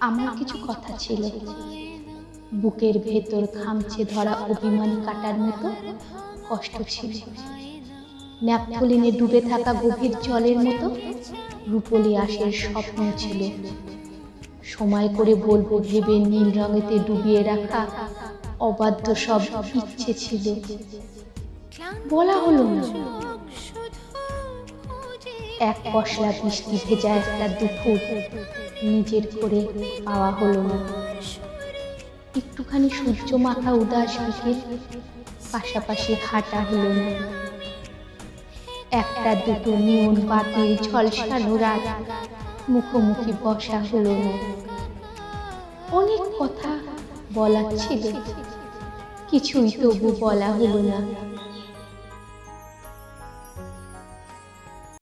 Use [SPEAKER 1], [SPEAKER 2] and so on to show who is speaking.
[SPEAKER 1] আমার কিছু কথা ছিল। বুকের ভেতর খামছে ধরা অভিমানী কাটার মতো কষ্ট ছিল। ন্যাপথলিনে ডুবে থাকা গভীর জলের মতো রূপলি আশের স্বপ্ন ছিল। সময় করে বলব ভেবে নীল রঙেতে ডুবিয়ে রাখা অবাধ্য সব ইচ্ছে ছিল। বলা হলো না। এক পশলা বৃষ্টি ভেজা একটা দুপুর। নিজের করে পাওয়া হলো না। একটুখানি সূর্য মাথা উদাস বিকেল পাশাপাশি হাঁটা হলো না। একটা দুটো নিয়ন বাতির ঝলসানো রাত মুখোমুখি বসা হলো না। অনেক কথা বলার ছিল। কিছুই তবু বলা হলো না।